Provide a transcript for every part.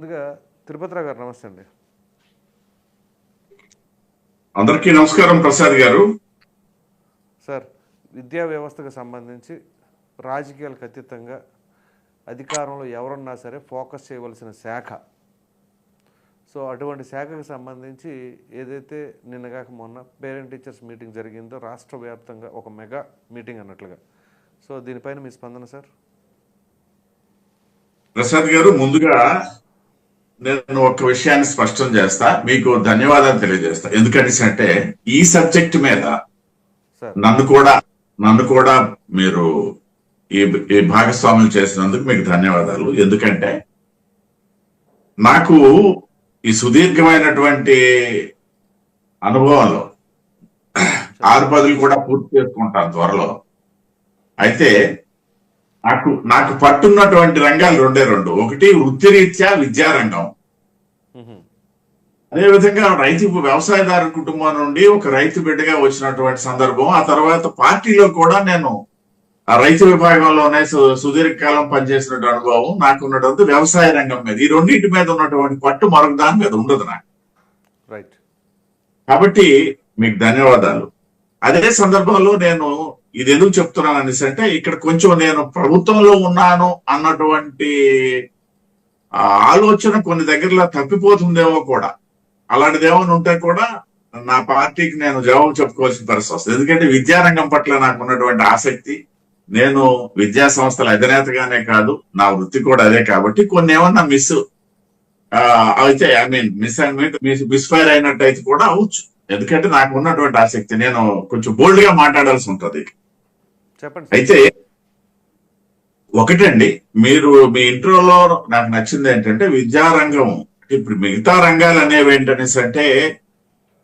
ముందుగా తిరుపతిరావు గారు నమస్తే అండి. అందరికీ నమస్కారం ప్రసాద్ గారు. సార్ విద్యా వ్యవస్థకు సంబంధించి రాజకీయాలకు అతీతంగా అధికారంలో ఎవరున్నా సరే ఫోకస్ చేయవలసిన శాఖ. సో అటువంటి శాఖకు సంబంధించి ఏదైతే నిన్నగాక మొన్న పేరెంట్ టీచర్స్ మీటింగ్ జరిగిందో రాష్ట్ర వ్యాప్తంగా ఒక మెగా మీటింగ్ అన్నట్లుగా. సో దీనిపైన మీ స్పందన సార్? ప్రసాద్ గారు ముందుగా నేను ఒక విషయాన్ని స్పష్టం చేస్తా. మీకు ధన్యవాదాలు తెలియజేస్తా. ఎందుకంటే అంటే ఈ సబ్జెక్ట్ మీద నన్ను కూడా నన్ను కూడా మీరు ఈ ఈ భాగస్వాములు చేసినందుకు మీకు ధన్యవాదాలు. ఎందుకంటే నాకు ఈ సుదీర్ఘమైనటువంటి అనుభవంలో ఆరు పదులు కూడా పూర్తి చేసుకుంటాను త్వరలో. అయితే నాకు నాకు పట్టున్నటువంటి రంగాలు రెండే రెండు. ఒకటి వృత్తిరీత్యా విద్యారంగం. అదేవిధంగా రైతు వ్యవసాయదారు కుటుంబం నుండి ఒక రైతు బిడ్డగా వచ్చినటువంటి సందర్భం. ఆ తర్వాత పార్టీలో కూడా నేను ఆ రైతు విభాగంలోనే సుదీర్ఘకాలం పనిచేసినటువంటి అనుభవం. నాకు ఉన్నటువంటి వ్యవసాయ రంగం మీద ఈ రెండింటి మీద ఉన్నటువంటి పట్టు మరొక దాని మీద ఉండదు నాకు. రైట్ కాబట్టి మీకు ధన్యవాదాలు. అదే సందర్భంలో నేను ఇది ఎందుకు చెప్తున్నాను అనేసి అంటే ఇక్కడ కొంచెం నేను ప్రభుత్వంలో ఉన్నాను అన్నటువంటి ఆలోచన కొన్ని దగ్గరలో తప్పిపోతుందేమో కూడా. అలాంటిది ఏమైనా ఉంటే కూడా నా పార్టీకి నేను జవాబు చెప్పుకోవాల్సిన పరిస్థితి వస్తుంది. ఎందుకంటే విద్యారంగం పట్ల నాకు ఉన్నటువంటి ఆసక్తి నేను విద్యా సంస్థల అధినేతగానే కాదు నా వృత్తి కూడా అదే కాబట్టి కొన్ని ఏమన్నా మిస్ అయితే I mean miss miss misfire అయినట్టయితే కూడా అవచ్చు ఎందుకంటే నాకు ఉన్నటువంటి ఆసక్తి నేను కొంచెం బోల్డ్గా మాట్లాడాల్సి ఉంటది. చెప్పండి అయితే ఒకటండి మీరు మీ ఇంట్రోలో నాకు నచ్చింది ఏంటంటే విద్యారంగం. ఇప్పుడు మిగతా రంగాలు అనేవి ఏంటనేసి అంటే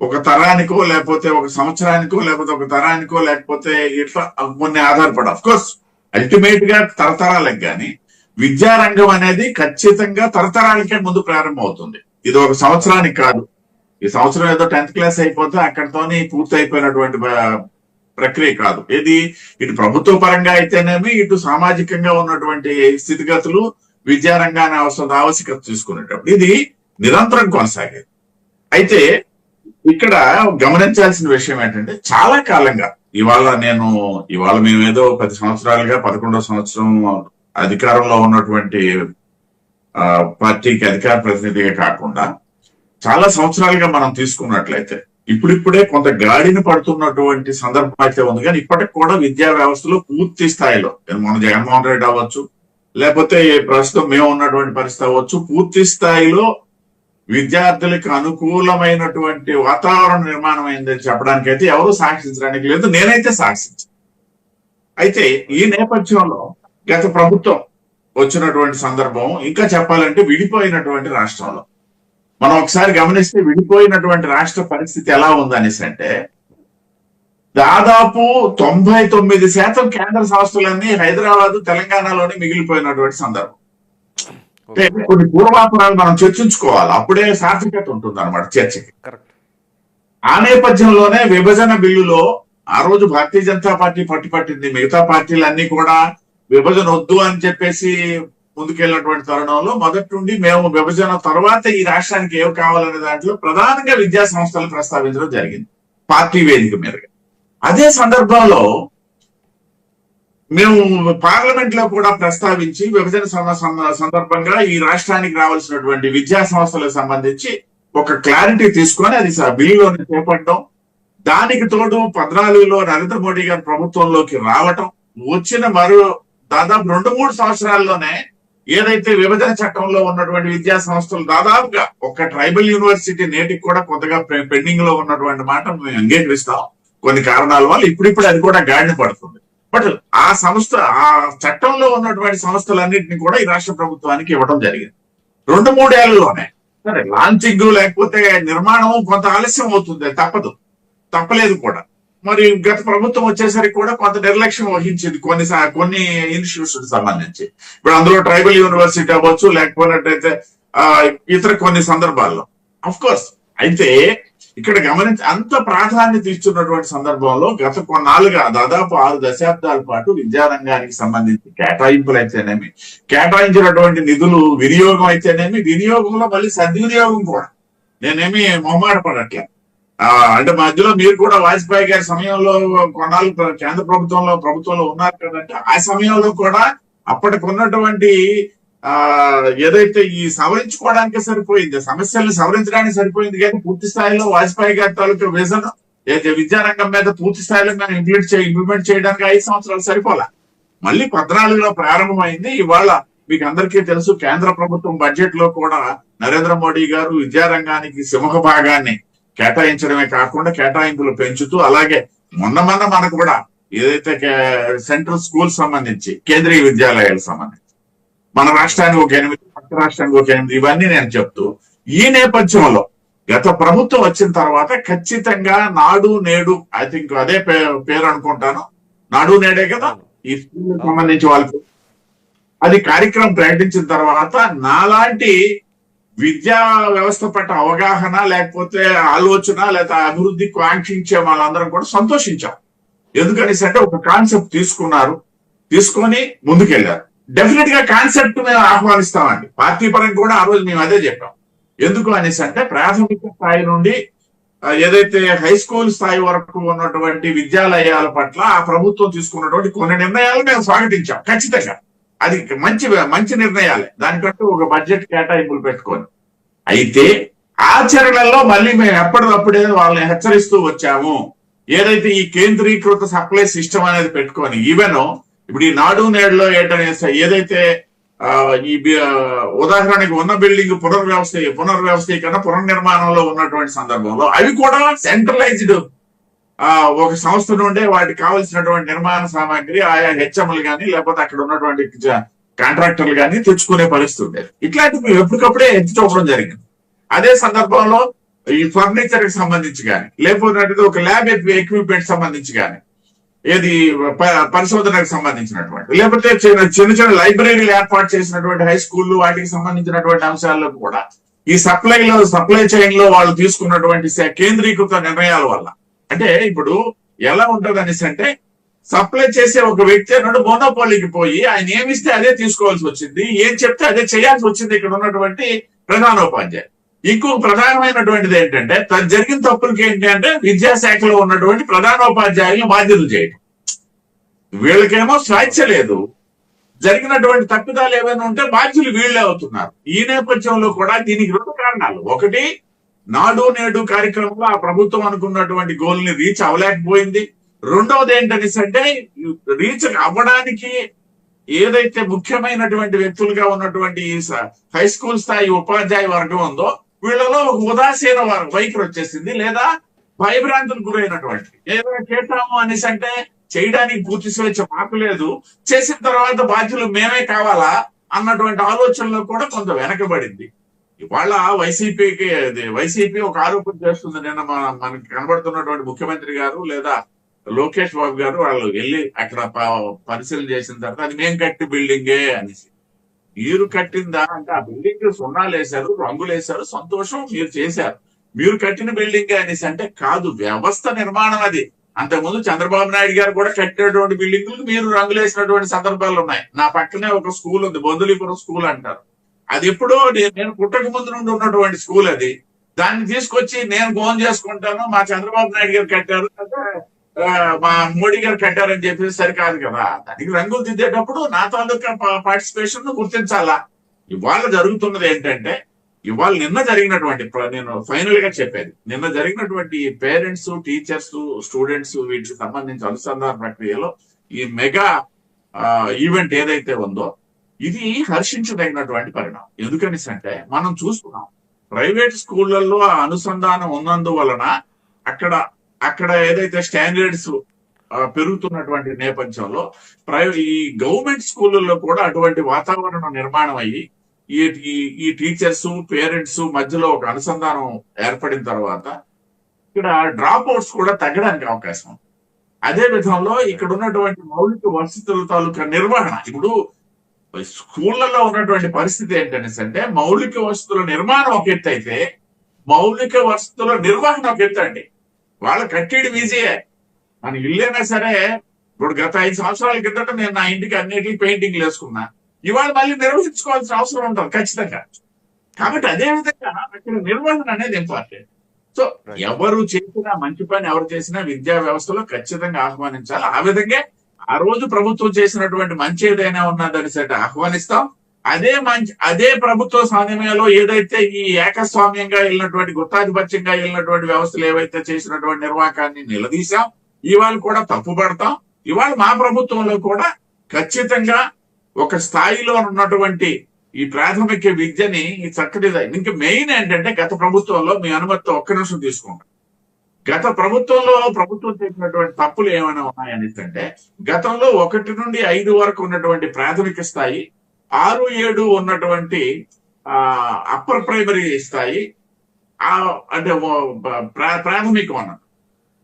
ఒక తరానికో లేకపోతే ఒక సంవత్సరానికో లేకపోతే ఒక తరానికో లేకపోతే ఇట్లా కొన్ని ఆధారపడ కోర్స్ అల్టిమేట్గా తరతరాలకు కానీ విద్యారంగం అనేది ఖచ్చితంగా తరతరాలకే ముందు ప్రారంభం అవుతుంది. ఇది ఒక సంవత్సరానికి కాదు. ఈ సంవత్సరం ఏదో టెన్త్ క్లాస్ అయిపోతే అక్కడితోనే పూర్తి అయిపోయినటువంటి ప్రక్రియ కాదు. ఇది ఇటు ప్రభుత్వ పరంగా అయితేనేమి ఇటు సామాజికంగా ఉన్నటువంటి స్థితిగతులు విద్యారంగాన్ని అవసరం ఆవశ్యకత తీసుకునేటప్పుడు ఇది నిరంతరం కొనసాగేది. అయితే ఇక్కడ గమనించాల్సిన విషయం ఏంటంటే చాలా కాలంగా ఇవాళ నేను ఇవాళ మేము ఏదో పది సంవత్సరాలుగా పదకొండో సంవత్సరం అధికారంలో ఉన్నటువంటి ఆ, పార్టీకి అధికార ప్రతినిధిగా కాకుండా చాలా సంవత్సరాలుగా మనం తీసుకున్నట్లయితే ఇప్పుడిప్పుడే కొంత గాడిని పడుతున్నటువంటి సందర్భం అయితే ఉంది. కానీ ఇప్పటికి కూడా విద్యా వ్యవస్థలో పూర్తి స్థాయిలో మన జగన్మోహన్ రెడ్డి అవ్వచ్చు లేకపోతే ప్రస్తుతం మేము ఉన్నటువంటి పరిస్థితి అవ్వచ్చు పూర్తి స్థాయిలో విద్యార్థులకు అనుకూలమైనటువంటి వాతావరణ నిర్మాణం అయిందని చెప్పడానికి అయితే ఎవరు సాక్షించడానికి లేదు. నేనైతే సాక్షించాను. అయితే ఈ నేపథ్యంలో గత ప్రభుత్వం వచ్చినటువంటి సందర్భం ఇంకా చెప్పాలంటే విడిపోయినటువంటి రాష్ట్రంలో. మనం ఒకసారి గమనిస్తే విడిపోయినటువంటి రాష్ట్ర పరిస్థితి ఎలా ఉందనేసి అంటే దాదాపు తొంభై తొమ్మిది శాతం కేంద్ర సంస్థలన్నీ హైదరాబాద్ తెలంగాణలోనే మిగిలిపోయినటువంటి సందర్భం. అంటే కొన్ని పూర్వాపరాలు మనం చర్చించుకోవాలి. అప్పుడే సార్థకత ఉంటుంది అనమాట చర్చకి ఆ నేపథ్యంలోనే విభజన బిల్లులో ఆ రోజు భారతీయ జనతా పార్టీ పట్టుపట్టింది. మిగతా పార్టీలన్నీ కూడా విభజన వద్దు అని చెప్పేసి ముందుకెళ్ళినటువంటి తరుణంలో మొదటి నుండి మేము విభజన తర్వాత ఈ రాష్ట్రానికి ఏం కావాలనే దాంట్లో ప్రధానంగా విద్యా సంస్థలు ప్రస్తావించడం జరిగింది పార్టీ వేదిక మీదుగా. అదే సందర్భంలో మేము పార్లమెంట్లో కూడా ప్రస్తావించి విభజన సందర్భంగా ఈ రాష్ట్రానికి రావాల్సినటువంటి విద్యా సంస్థలకు సంబంధించి ఒక క్లారిటీ తీసుకొని అది స- బిల్లులోని చేపట్టడం దానికి తోడు పద్నాలుగులో నరేంద్ర మోడీ గారి ప్రభుత్వంలోకి రావటం వచ్చిన మరో దాదాపు రెండు మూడు సంవత్సరాల్లోనే ఏదైతే విభజన చట్టంలో ఉన్నటువంటి విద్యా సంస్థలు దాదాపుగా ఒక ట్రైబల్ యూనివర్సిటీ నేటికి కూడా కొత్తగా పెండింగ్లో ఉన్నటువంటి మాట మేము అంగీకరిస్తాం. కొన్ని కారణాల వల్ల ఇప్పుడిప్పుడు అది కూడా గాడిన పడుతుంది. బట్ ఆ సంస్థ ఆ చట్టంలో ఉన్నటువంటి సంస్థలన్నింటినీ కూడా ఈ రాష్ట్ర ప్రభుత్వానికి ఇవ్వడం జరిగింది. రెండు మూడేళ్ళలోనే సరే లాంచింగ్ లేకపోతే నిర్మాణం కొంత ఆలస్యం అవుతుంది తప్పదు. తప్పలేదు కూడా. మరి గత ప్రభుత్వం వచ్చేసరికి కూడా కొంత నిర్లక్ష్యం వహించింది. కొన్ని కొన్ని ఇన్స్టిట్యూషన్ సంబంధించి. ఇప్పుడు అందులో ట్రైబల్ యూనివర్సిటీ అవ్వచ్చు లేకపోయినట్టయితే ఇతర కొన్ని సందర్భాల్లో. అఫ్ కోర్స్ అయితే ఇక్కడ గమనించి అంత ప్రాధాన్యత ఇస్తున్నటువంటి సందర్భంలో గత కొన్నాళ్ళుగా దాదాపు ఆరు దశాబ్దాల పాటు విద్యారంగానికి సంబంధించి కేటాయింపులు అయితేనేమి కేటాయించినటువంటి నిధులు వినియోగం అయితేనేమి వినియోగంలో మళ్ళీ సద్వినియోగం కూడా. నేనేమి మొహమాట పడట్లేదు అంటే మధ్యలో మీరు కూడా వాజ్పేయి గారి సమయంలో కొన్నాళ్ళు కేంద్ర ప్రభుత్వంలో ప్రభుత్వంలో ఉన్నారు కదంటే ఆ సమయంలో కూడా అప్పటికి ఉన్నటువంటి ఆ ఏదైతే ఈ సవరించుకోవడానికి సరిపోయింది సమస్యలు సవరించడానికి సరిపోయింది కానీ పూర్తి స్థాయిలో వాజ్పేయి గారి తాలూకా విజన్ అయితే విద్యారంగం మీద పూర్తి స్థాయిలో మేము ఇంప్లిమెంట్ చే ఇంప్లిమెంట్ చేయడానికి ఐదు సంవత్సరాలు సరిపోలే. మళ్ళీ పద్నాలుగులో ప్రారంభమైంది. ఇవాళ మీకు అందరికీ తెలుసు కేంద్ర ప్రభుత్వం బడ్జెట్లో కూడా నరేంద్ర మోడీ గారు విద్యారంగానికి సింహ భాగాన్ని కేటాయించడమే కాకుండా కేటాయింపులు పెంచుతూ అలాగే మొన్న మొన్న మనకు కూడా ఏదైతే కే- సెంట్రల్ స్కూల్ సంబంధించి కేంద్రీయ విద్యాలయాలకు సంబంధించి మన రాష్ట్రానికి ఒక ఎనిమిది పక్క రాష్ట్రానికి ఒక ఎనిమిది ఇవన్నీ నేను చెప్తూ ఈ నేపథ్యంలో గత ప్రభుత్వం వచ్చిన తర్వాత ఖచ్చితంగా నాడు నేడు ఐ థింక్ అదే పే- పేరు అనుకుంటాను నాడు నేడే కదా ఈ స్కూల్ సంబంధించి వాళ్ళకు అది కార్యక్రమం ప్రకటించిన తర్వాత నాలాంటి విద్యా వ్యవస్థ పట్ల అవగాహన లేకపోతే ఆలోచన లేదా అభివృద్ధి కాంక్షించే వాళ్ళందరం కూడా సంతోషించాం. ఎందుకనేసి అంటే ఒక కాన్సెప్ట్ తీసుకున్నారు. తీసుకొని ముందుకెళ్ళారు డెఫినెట్గా కాన్సెప్ట్ మేము ఆహ్వానిస్తామండి. పార్టీ పరంగా కూడా ఆ రోజు మేము అదే చెప్పాం. ఎందుకు అనేసి అంటే ప్రాథమిక స్థాయి నుండి ఏదైతే హై స్కూల్ స్థాయి వరకు ఉన్నటువంటి విద్యాలయాల పట్ల ఆ ప్రభుత్వం తీసుకున్నటువంటి కొన్ని నిర్ణయాలు మేము స్వాగతించాం. ఖచ్చితంగా. అది మంచి మంచి నిర్ణయాలే. దానికంటూ ఒక బడ్జెట్ కేటాయింపులు పెట్టుకొని. అయితే ఆచరణలో మళ్ళీ మేము ఎప్పటికప్పుడే వాళ్ళని హెచ్చరిస్తూ వచ్చాము. ఏదైతే ఈ కేంద్రీకృత సప్లై సిస్టమ్ అనేది పెట్టుకొని ఈవెన్ ఇప్పుడు ఈ నాడు నేడులో ఏంటనేసి ఏదైతే ఈ ఉదాహరణకు ఉదాహరణకి ఉన్న బిల్డింగ్ పునర్వ్యవస్థ పునర్వ్యవస్థీకరణ పునర్నిర్మాణంలో ఉన్నటువంటి సందర్భంలో అవి కూడా సెంట్రలైజ్డ్ ఆ ఒక సంస్థ నుండే వాటికి కావలసినటువంటి నిర్మాణ సామాగ్రి ఆయా హెచ్ఎంలు కానీ లేకపోతే అక్కడ ఉన్నటువంటి కాంట్రాక్టర్లు కానీ తెచ్చుకునే పరిస్థితి ఉండేది. ఇట్లాంటివి ఎప్పటికప్పుడే ఎత్తి చూపడం జరిగింది. అదే సందర్భంలో ఈ ఫర్నిచర్కి సంబంధించి కానీ లేకపోతే ఒక ల్యాబ్ ఎక్విప్మెంట్ సంబంధించి కానీ ఏది పరిశోధనకు సంబంధించినటువంటి లేకపోతే చిన్న చిన్న లైబ్రరీలు ఏర్పాటు చేసినటువంటి హై స్కూళ్ళు వాటికి సంబంధించినటువంటి అంశాల్లో కూడా ఈ సప్లైలో సప్లై చైన్లో వాళ్ళు తీసుకున్నటువంటి సే- కేంద్రీకృత నిర్ణయాల వల్ల అంటే ఇప్పుడు ఎలా ఉంటది అనేసి అంటే సప్లై చేసే ఒక వ్యక్తి అన్నాడు మోనోపాలికి పోయి ఆయన ఏమిస్తే అదే తీసుకోవాల్సి వచ్చింది ఏం చెప్తే అదే చేయాల్సి వచ్చింది ఇక్కడ ఉన్నటువంటి ప్రధానోపాధ్యాయులు ఇంకొక ప్రధానమైనటువంటిది ఏంటంటే తను జరిగిన తప్పులకి ఏంటి అంటే విద్యాశాఖలో ఉన్నటువంటి ప్రధానోపాధ్యాయులను బాధ్యతలు చేయడం వీళ్ళకేమో స్వేచ్ఛ లేదు. జరిగినటువంటి తప్పిదాలు ఏమైనా ఉంటే బాధ్యులు వీళ్ళే అవుతున్నారు. ఈ నేపథ్యంలో కూడా దీనికి రెండు కారణాలు. ఒకటి నాడు నేడు కార్యక్రమంలో ఆ ప్రభుత్వం అనుకున్నటువంటి గోల్ని రీచ్ అవ్వలేకపోయింది. రెండవది ఏంటనేసి అంటే రీచ్ అవ్వడానికి ఏదైతే ముఖ్యమైనటువంటి వ్యక్తులుగా ఉన్నటువంటి ఈ హై స్కూల్ స్థాయి ఉపాధ్యాయ వర్గం ఉందో వీళ్ళలో ఒక ఉదాసీన వైఖరి వచ్చేసింది లేదా భయభ్రాంతులకు గురైనటువంటి. ఏదైనా చేస్తాము అనేసి అంటే చేయడానికి పూర్తి స్వేచ్ఛ మాకు లేదు. చేసిన తర్వాత బాధ్యులు మేమే కావాలా అన్నటువంటి ఆలోచనలో కూడా కొంత వెనకబడింది. ఇవాళ వైసీపీకి అది వైసీపీ ఒక ఆరోపణ చేస్తుంది. నిన్న మనకి కనబడుతున్నటువంటి ముఖ్యమంత్రి గారు లేదా లోకేష్ బాబు గారు వాళ్ళు వెళ్ళి అక్కడ పరిశీలన చేసిన తర్వాత అది మేము కట్టి బిల్డింగే అనేసి. మీరు కట్టిందా అంటే ఆ బిల్డింగ్ సున్నాలు వేశారు రంగులు వేశారు సంతోషం మీరు చేశారు. మీరు కట్టిన బిల్డింగ్ అనేసి అంటే కాదు వ్యవస్థ నిర్మాణం అది. అంతకుముందు చంద్రబాబు నాయుడు గారు కూడా కట్టినటువంటి బిల్డింగ్ మీరు రంగులు వేసినటువంటి సందర్భాలు ఉన్నాయి. నా పక్కనే ఒక స్కూల్ ఉంది బొందులీపురం స్కూల్ అంటారు. అది ఎప్పుడో నేను పుట్టక ముందు నుండి ఉన్నటువంటి స్కూల్ అది. దాన్ని తీసుకొచ్చి నేను గోన్ చేసుకుంటాను మా చంద్రబాబు నాయుడు గారు కట్టారు మా మోడీ గారు కట్టారని చెప్పేసి సరికాదు కదా. దానికి రంగులు దిద్దేటప్పుడు నా తాలూకా పార్టిసిపేషన్ గుర్తించాలా? ఇవాళ జరుగుతున్నది ఏంటంటే ఇవాళ నిన్న జరిగినటువంటి నేను ఫైనల్గా చెప్పేది. నిన్న జరిగినటువంటి పేరెంట్స్ టీచర్స్ స్టూడెంట్స్ వీటికి సంబంధించి అనుసంధాన ప్రక్రియలో ఈ మెగా ఈవెంట్ ఏదైతే ఉందో ఇది హర్షించదగినటువంటి పరిణామం ఎందుకని అంటే మనం చూస్తున్నాం ప్రైవేట్ స్కూళ్ళలో ఆ అనుసంధానం ఉన్నందువలన అక్కడ అక్కడ ఏదైతే స్టాండర్డ్స్ పెరుగుతున్నటువంటి నేపథ్యంలో ప్రైవేట్ ఈ గవర్నమెంట్ స్కూళ్ళల్లో కూడా అటువంటి వాతావరణం నిర్మాణం అయ్యి ఈ ఈ- ఈ టీచర్స్ పేరెంట్స్ మధ్యలో ఒక అనుసంధానం ఏర్పడిన తర్వాత ఇక్కడ డ్రాప్ అవుట్స్ కూడా తగ్గడానికి అవకాశం ఉంది. అదే విధంలో ఇక్కడ ఉన్నటువంటి మౌలిక వసతుల తాలూకా నిర్వహణ ఇప్పుడు స్కూళ్ళలో ఉన్నటువంటి పరిస్థితి ఏంటనేసి అంటే మౌలిక వసతుల నిర్మాణం ఒక ఎత్తు అయితే మౌలిక వసతుల నిర్వహణ ఒక ఎత్తు అండి. వాళ్ళ కట్టేది ఈజీయే మన ఇల్లైనా సరే ఇప్పుడు గత ఐదు సంవత్సరాల కిందట నేను నా ఇంటికి అన్నిటికీ పెయింటింగ్లు వేసుకున్నా. ఇవాళ మళ్ళీ నిర్వహించుకోవాల్సిన అవసరం ఉంటుంది ఖచ్చితంగా. కాబట్టి అదే విధంగా అక్కడ నిర్వహణ అనేది ఇంపార్టెంట్ సో. ఎవరు చేసినా మంచి పని ఎవరు చేసినా విద్యా వ్యవస్థలో ఖచ్చితంగా ఆహ్వానించాలి. ఆ విధంగా ఆ రోజు ప్రభుత్వం చేసినటువంటి మంచి ఏదైనా ఉన్నదని సరే ఆహ్వానిస్తాం. అదే మంచి అదే ప్రభుత్వ సాధ్యమయ్యలో ఏదైతే ఈ ఏకస్వామ్యంగా వెళ్ళినటువంటి గుత్తాధిపత్యంగా వెళ్ళినటువంటి వ్యవస్థలు ఏవైతే చేసినటువంటి నిర్వాహకాన్ని నిలదీశాం ఇవాళ కూడా తప్పుపడతాం ఇవాళ మా ప్రభుత్వంలో కూడా ఖచ్చితంగా ఒక స్థాయిలో ఉన్నటువంటి ఈ ప్రాథమిక విద్యని ఈ చక్కటి ఇంకా మెయిన్ ఏంటంటే గత ప్రభుత్వంలో మీ అనుమతితో ఒక్క నిమిషం తీసుకుంటాం గత ప్రభుత్వంలో ప్రభుత్వం చేసినటువంటి తప్పులు ఏమైనా ఉన్నాయని అంటే గతంలో ఒకటి నుండి ఐదు వరకు ఉన్నటువంటి ప్రాథమిక స్థాయి ఆరు ఏడు ఉన్నటువంటి ఆ అప్పర్ ప్రైమరీ స్థాయి ఆ అంటే ప్రాథమిక ప్రా- ప్రాథమికం.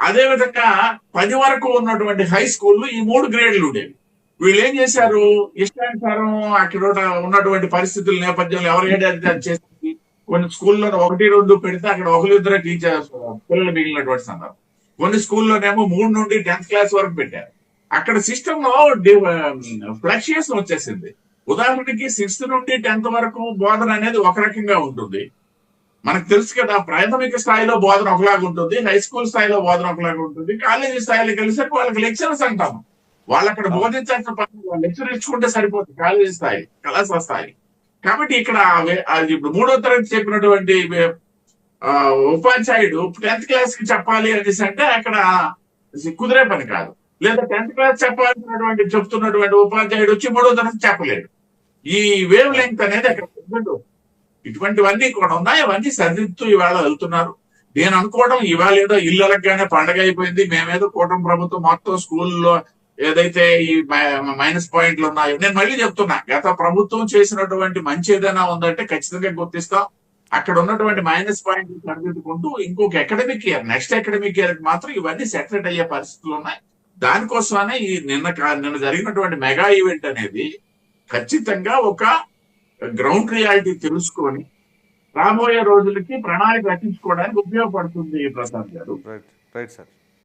అదే విధంగా పది వరకు ఉన్నటువంటి హై స్కూళ్ళు ఈ మూడు గ్రేడ్లు ఉండేవి. వీళ్ళు ఏం చేశారు? ఇష్టానుసారం అక్కడ ఉన్నటువంటి పరిస్థితుల నేపథ్యంలో ఎవరు ఏదైతే అది కొన్ని స్కూల్లో ఒకటి రెండు పెడితే అక్కడ ఒకరిద్దరు టీచర్స్ పిల్లలు మిగిలినటువంటి సందర్భం. కొన్ని స్కూల్లోనేమో మూడు నుండి టెన్త్ క్లాస్ వరకు పెట్టారు. అక్కడ సిస్టమ్లో ఫ్లక్చుయేషన్ వచ్చేసింది. ఉదాహరణకి సిక్స్త్ నుండి టెన్త్ వరకు బోధన అనేది ఒక రకంగా ఉంటుంది. మనకు తెలుసు కదా ప్రాథమిక స్థాయిలో బోధన ఒకలాగా ఉంటుంది హై స్కూల్ స్థాయిలో బోధన ఒకలాగా ఉంటుంది కాలేజీ స్థాయిలో కలిసి వాళ్ళకి లెక్చరర్స్ అంటాము. వాళ్ళు అక్కడ బోధించాల్సిన పని లెక్చర్ ఇచ్చుకుంటే సరిపోతుంది కాలేజీ స్థాయి కళాశాల స్థాయి. కాబట్టి ఇక్కడ అది ఇప్పుడు మూడో తరగతి చెప్పినటువంటి ఉపాధ్యాయుడు టెన్త్ క్లాస్కి చెప్పాలి అనేసి అంటే అక్కడ కుదిరే పని కాదు. లేదా టెన్త్ క్లాస్ చెప్పాల్సినటువంటి చెప్తున్నటువంటి ఉపాధ్యాయుడు వచ్చి మూడో తరగతి చెప్పలేడు. ఈ వేవ్ లెంగ్త్ అనేది అక్కడ ఇటువంటివన్నీ కూడా ఉన్నాయి అవన్నీ సరిదిద్దుతూ ఇవాళ వెళ్తున్నారు. నేను అనుకోవడం ఇవాళ ఏదో ఇళ్ళలగానే పండగ అయిపోయింది. మేమేదో కూటమి ప్రభుత్వం మొత్తం స్కూల్లో ఏదైతే ఈ మైనస్ పాయింట్లు ఉన్నాయో నేను మళ్ళీ చెప్తున్నా గత ప్రభుత్వం చేసినటువంటి మంచి ఏదైనా ఉందంటే ఖచ్చితంగా గుర్తిస్తాం. అక్కడ ఉన్నటువంటి మైనస్ పాయింట్లు సరిదిద్దుకుంటూ ఇంకొక academic year next academic year మాత్రం ఇవన్నీ సెటరేట్ అయ్యే పరిస్థితులు ఉన్నాయి. దానికోసమనే ఈ నిన్న నిన్న జరిగినటువంటి మెగా ఈవెంట్ అనేది ఖచ్చితంగా ఒక గ్రౌండ్ రియాలిటీ తెలుసుకొని రాబోయే రోజులకి ప్రణాళిక రచించుకోవడానికి ఉపయోగపడుతుంది ప్రసాద్ గారు. Right sir